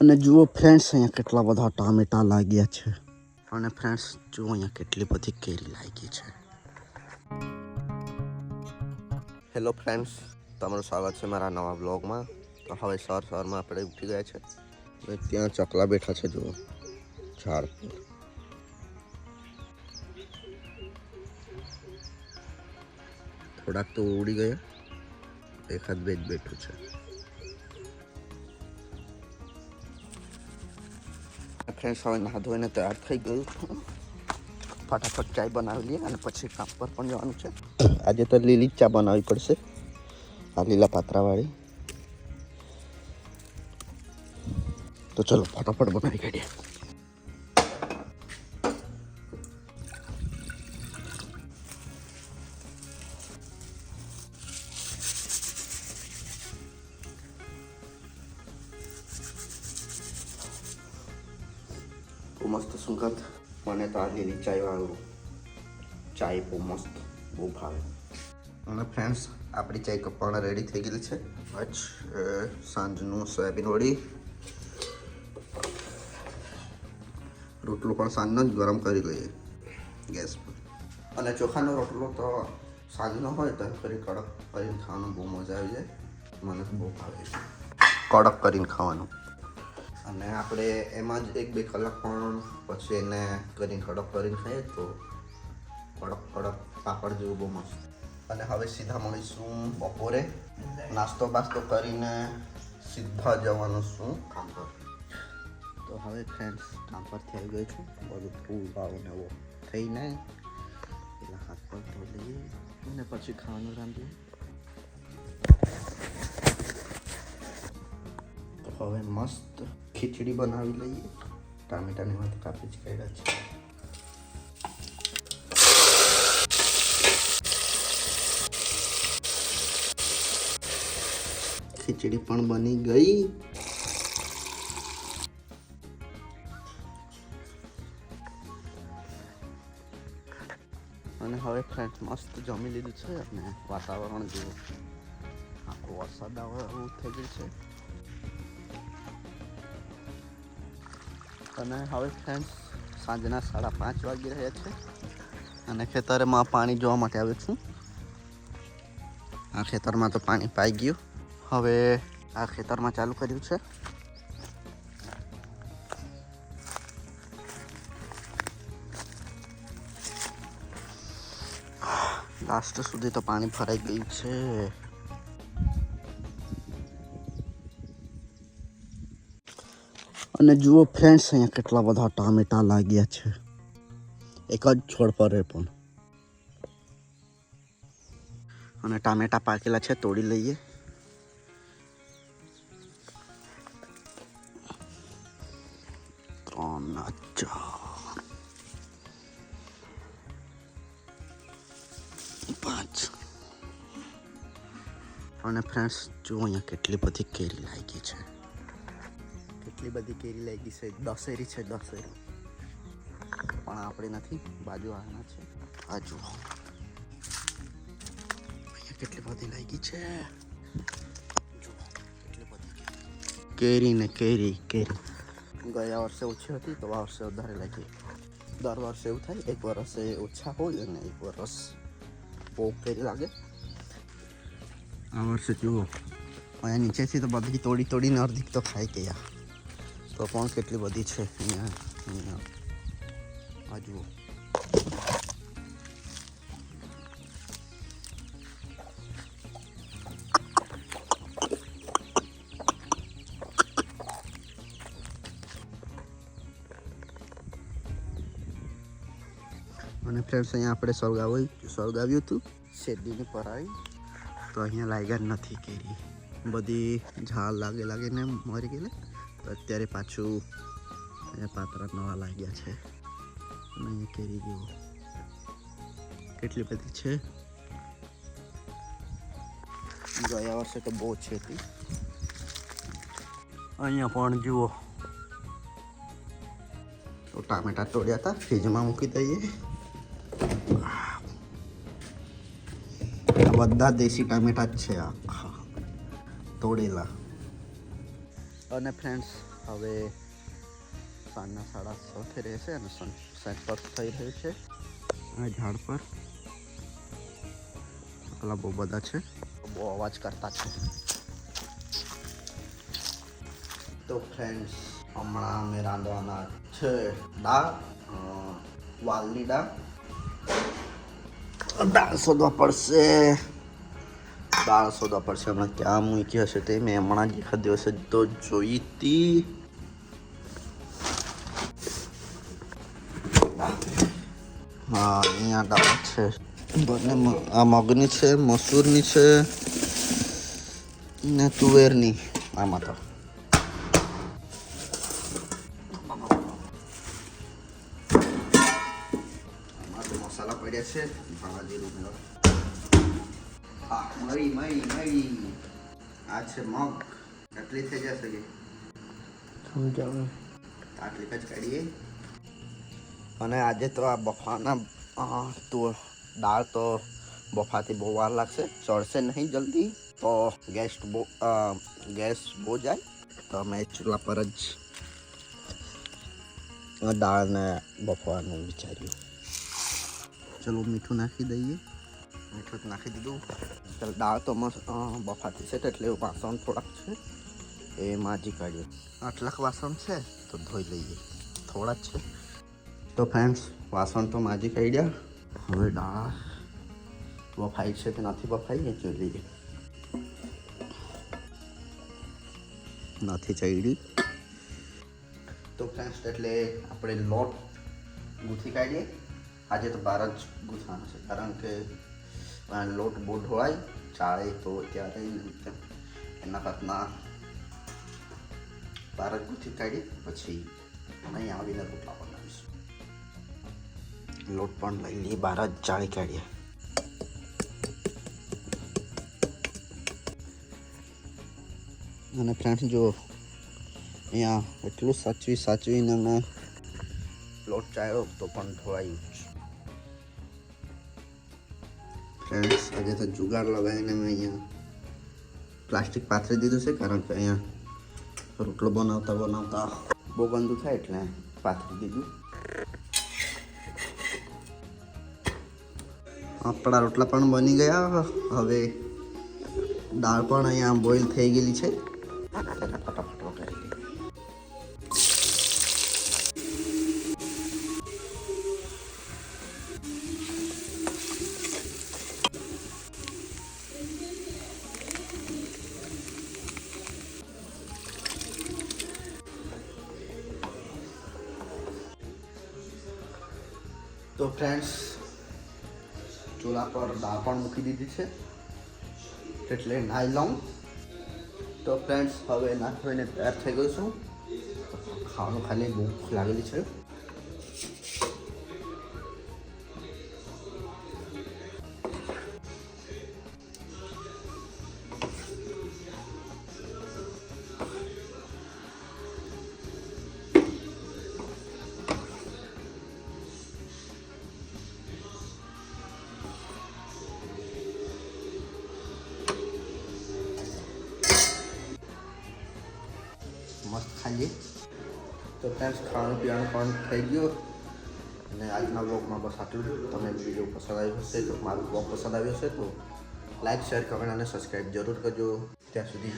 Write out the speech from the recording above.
અને જુઓ ફ્રેન્ડ્સ અહીંયા કેટલા બધા ટામેટા લાગ્યા છે. અને ફ્રેન્ડ્સ જુઓ અહીંયા કેટલી બધી કેરી લાગી છે. હેલો ફ્રેન્ડ્સ તમારું સ્વાગત છે મારા નવા બ્લોગમાં તો હવે સર, સરમાં આપણે ઉઠી ગયા છે. ત્યાં ચકલા બેઠા છે, જુઓ. ઝાડ થોડાક તો ઉડી ગયા. એકાદ બે જ બેઠું છે. ફ્રેન્ડ્સ હવે ના ધોઈને તૈયાર થઈ ગયું ફટાફટ ચાય બનાવી લઈએ અને પછી કામ પર પણ જવાનું છે. આજે તો લીલી ચા બનાવવી પડશે, આ લીલા પાત્રાવાળી. તો ચલો, ફટાફટ બનાવી કાઢીએ. મસ્ત સુગંધ મને તો આ લીલી ચાય વાળું ચાય બહુ મસ્ત, બહુ ભાવે. અને ફ્રેન્ડ્સ આપણી ચાય કપ રેડી થઈ ગયેલી છે. આજ સાંજનું સોયાબીન વડી. રોટલો પણ સાંજનો જ ગરમ કરી લઈએ, ગેસ પર. અને ચોખાનો રોટલો તો સાંજનો હોય તો ફરી કડક કરીને ખાવાનું બહુ મજા આવી જાય. મને બહુ ભાવે કડક કરીને ખાવાનું. અને આપણે એમાં જ એક બે કલાક પણ પછી એને કરીને કડક કરીને ખાઈએ તો કડક કડક પાપડ જેવું બહુ મસ્ત. અને હવે સીધા મળીશું બપોરે. નાસ્તો બાસ્તો કરીને સીધા જવાનું છું કામ પર. તો હવે ફ્રેન્ડ્સ કામ પરથી આવી ગઈ છું. બધું ભાવ ને એવો થઈને પેલા હાથ પર ધોઈ લઈએ અને પછી ખાવાનું રાંધીએ. તો હવે મસ્ત ખીચડી બનાવી લઈએ. ટામેટાની વાત કાપી જ કાઢ્યા છે. ખીચડી પણ બની ગઈ. અને હવે ફ્રેન્ડ મસ્ત જમી લીધું છે અને વાતાવરણ જેવું આખો વરસાદ આવે એવું થઈ ગયું છે. અને હવે ફ્રેન્ડ્સ સાંજના સાડા પાંચ વાગી રહ્યા છે. અને ખેતરમાં પાણી જોવા માટે આવ્યો છું. આ ખેતરમાં તો પાણી પાઈ ગયું. હવે આ ખેતરમાં ચાલુ કર્યું છે. લાસ્ટ સુધી તો પાણી ભરાઈ ગયું છે. અને જુઓ ફ્રેન્ડ્સ અહીંયા કેટલા બધા ટામેટા લાગ્યા છે. એક જ છોડ પર પણ. અને ટામેટા પાકેલા છે, તોડી લઈએ. ત્રણ ચાર. પાંચ. અને ફ્રેન્ડ્સ જુઓ અહીંયા કેટલી બધી કેરી લાગી છે. કેટલી બધી કેરી લાગી છે. દશેરી છે, દશેરી. પણ આપણે નથી, બાજુ આના છે. આ જુઓ. અહીંયા કેટલી બધી લાગી છે. કેરી. ને કેરી કેરી. ગયા વર્ષે ઓછી હતી, તો આ વર્ષે વધારે લાગી. દર વર્ષે એવું થાય, એક વર્ષે ઓછા હોય અને એક વર્ષ બહુ કેરી લાગે. આ વર્ષે જુઓ. અહીંયા નીચેથી તો બધી તોડી તોડીને અડધી તો ખાઈ ગયા. તો પણ કેટલી બધી છે અહીંયા? અહીંયા. આ જુઓ. અને ફ્રેન્ડ્સ અહીંયા આપણે સળગાવી સળગાવ્યું હતું. શેરડીની પરાવી તો અહીંયા લાગ્યા નથી કેરી. બધી ઝાડ લાગે લાગીને મરી ગયેલી. અત્યારે પાછું અહીંયા પાત્રા નવા લાગ્યા છે. અને અહીંયા કેરી જુઓ કેટલી બધી છે? ગયા વર્ષે તો બહુ છે હતી અહીંયા પણ જુઓ. તો ટામેટા તોડ્યા હતા ફ્રીજમાં મૂકી દઈએ. બધા દેશી ટામેટા જ છે આખા. તોડેલા. અને ફ્રેન્ડ્સ હવે સાંજના સાડા છ થઈ રહેશે અને સનસેટ પર થઈ રહ્યું છે. આ ઝાડ પર પેલા બહુ બધા છે. બહુ અવાજ કરતા છે. તો ફ્રેન્ડ્સ હમણાં અમે રાંધવાના છે દાળ વાલની દાળ. દાળ શોધવા પડશે. દાળ સોદા પડશે હમણાં ક્યાં મૂકી હશે તે મેં હમણાં જ એકાદ દિવસે તો જોઈ હતી હા અહીંયા છે. બંને આ મગની છે, મસૂરની છે ને તુવેરની. આમાં તો મસાલા પડ્યા છે. મળી મળી મળી આ છે મગ. આટલી થઈ જશે કે? સમજાવું. આટલી જ કાઢીએ. અને આજે તો આ બફાના તો દાળ તો બફાથી બહુ વાર લાગશે. ચડશે નહીં જલ્દી. તો ગેસ બહુ ગેસ બહુ જાય. તો અમે ચૂલા પર જ દાળને બફવાનું વિચાર્યું. ચલો મીઠું નાખી દઈએ. મીઠું નાખી દીધું. ચાલ દાળ તો મસ્ત બફાતી છે એટલે એવું વાસણ થોડાક છે, એ માજી કાઢીએ. આટલાક વાસણ છે, તો ધોઈ લઈએ. થોડા છે. તો ફ્રેન્ડ્સ વાસણ તો માજી કાઢ્યા. હવે દાળ બફાઈ છે કે નથી બફાઈ એ જોઈ લઈએ. નથી ચડી તો ફ્રેન્ડ્સ એટલે આપણે લોટ ગૂંથી કાઢીએ. આજે તો બાર જ ગૂંથવાનું છે, કારણ કે લોટ બોટ હોય, ચાળે તો ત્યારે એના કરતા બાર જ ગૂંથી કાઢીએ પછી અહીં આવીને રોટલા બનાવીશું. લોટ પણ લઈ લઈએ બાર જ ચાળી કાઢીએ. અને ફ્રેન્ડ્સ જો અહીંયા એટલું સાચવી સાચવીને મેં લોટ ચાળ્યો તો પણ ઢોળાયું ફ્રેન્ડ્સ આજે તો જુગાડ લગાવીને મેં અહીંયા પ્લાસ્ટિક પાથરી દીધું છે કારણ કે અહીંયા રોટલો બનાવતા બનાવતા બહુ ગંદુ થાય એટલે પાથરી દીધું. આપણા રોટલા પણ બની ગયા. હવે દાળ પણ અહીંયા બોઇલ થઈ ગયેલી છે. તો ફ્રેન્ડ્સ ચૂલા પર દાળ પણ મૂકી દીધી છે એટલે નાહી લઉં તો ફ્રેન્ડ્સ હવે નાખીને તૈયાર થઈ ગયું છું ખાવાનું ખાલી ભૂખ લાગેલી છે તો ફ્રેન્ડ્સ ખાવાનું પીવાનું પણ થઈ ગયું. અને આજના બ્લોગમાં બસ આટલું તમને વીડિયો પસંદ આવ્યો હશે તો મારો બ્લોગ પસંદ આવ્યો હશે તો લાઈક શેર કમેન્ટ અને સબસ્ક્રાઈબ જરૂર કરજો. ત્યાં સુધી